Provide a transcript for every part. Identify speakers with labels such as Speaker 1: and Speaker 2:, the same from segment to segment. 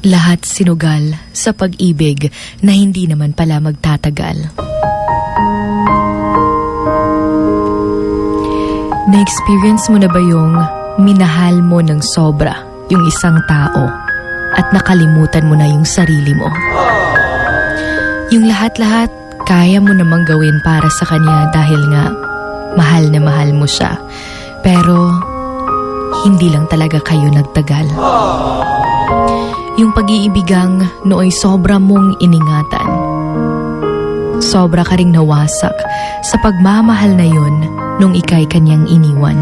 Speaker 1: Lahat sinugal sa pag-ibig na hindi naman pala magtatagal. Na-experience mo na ba yung minahal mo ng sobra yung isang tao at nakalimutan mo na yung sarili mo? Yung lahat-lahat kaya mo namang gawin para sa kanya dahil nga mahal na mahal mo siya. Pero hindi lang talaga kayo nagtagal. Yung pag-iibigang nooy sobra mong iningatan. Sobra ka ring nawasak sa pagmamahal na yun nung ikay kanyang iniwan.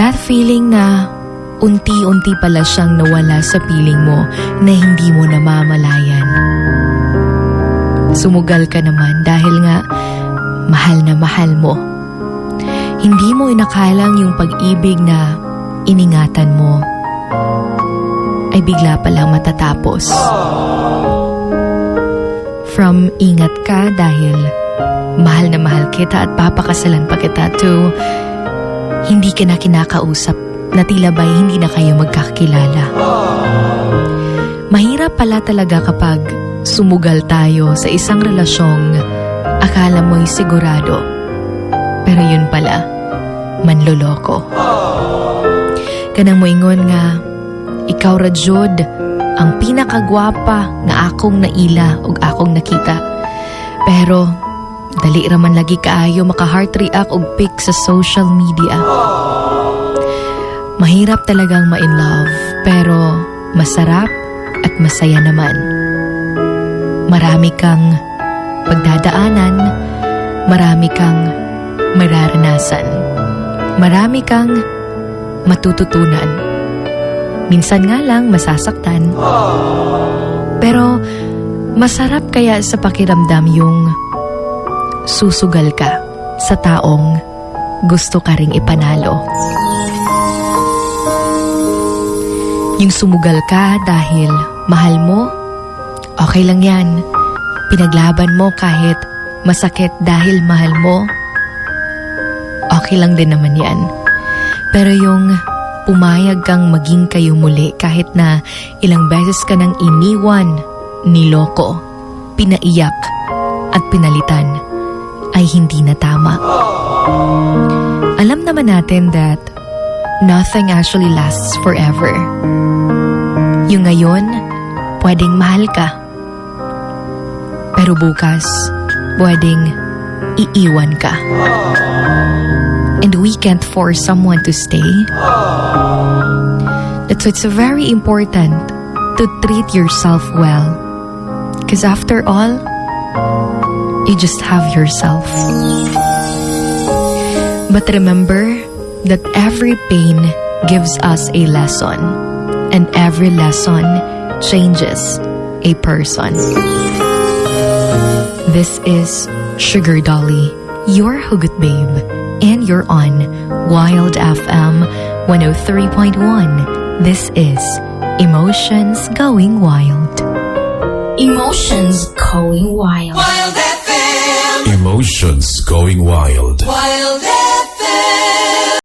Speaker 1: That feeling na unti-unti pala siyang nawala sa piling mo na hindi mo namamalayan. Sumugal ka naman dahil nga mahal na mahal mo. Hindi mo inakalang yung pag-ibig na iningatan mo ay bigla palang matatapos. From ingat ka dahil mahal na mahal kita at papakasalan pa kita to hindi ka na kinakausap na tila ba'y hindi na kayo magkakilala. Mahirap pala talaga kapag sumugal tayo sa isang relasyong akala mo'y sigurado. Pero yun pala, manloloko. Kanang moingon nga, ikaw ra jud ang pinakagwapa nga akong naila ug akong nakita. Pero dali ra man lagi kaayo maka heart react og pic sa social media. Mahirap talagang ma-in love, pero masarap at masaya naman. Marami kang pagdadaanan, marami kang mararanasan, marami kang matututunan. Minsan nga lang masasaktan. Pero masarap kaya sa pakiramdam yung susugal ka sa taong gusto ka ring ipanalo. Yung sumugal ka dahil mahal mo, okay lang yan. Pinaglaban mo kahit masakit dahil mahal mo, okay lang din naman yan. Pero yung pumayag kang maging kayo muli kahit na ilang beses ka nang iniwan, niloko, pinaiyak at pinalitan ay hindi na tama. Alam naman natin that nothing actually lasts forever. Yung ngayon, pwedeng mahal ka. Pero bukas, pwedeng iiwan ka. And we can't force someone to stay. That's why it's very important to treat yourself well. Because after all, you just have yourself. But remember that every pain gives us a lesson, and every lesson changes a person. This is Sugar Dolly, your Hugot Babe, and you're on Wild FM 103.1. This is Emotions Going Wild.
Speaker 2: Emotions going wild. Wild FM.
Speaker 3: Emotions going wild.
Speaker 4: Wild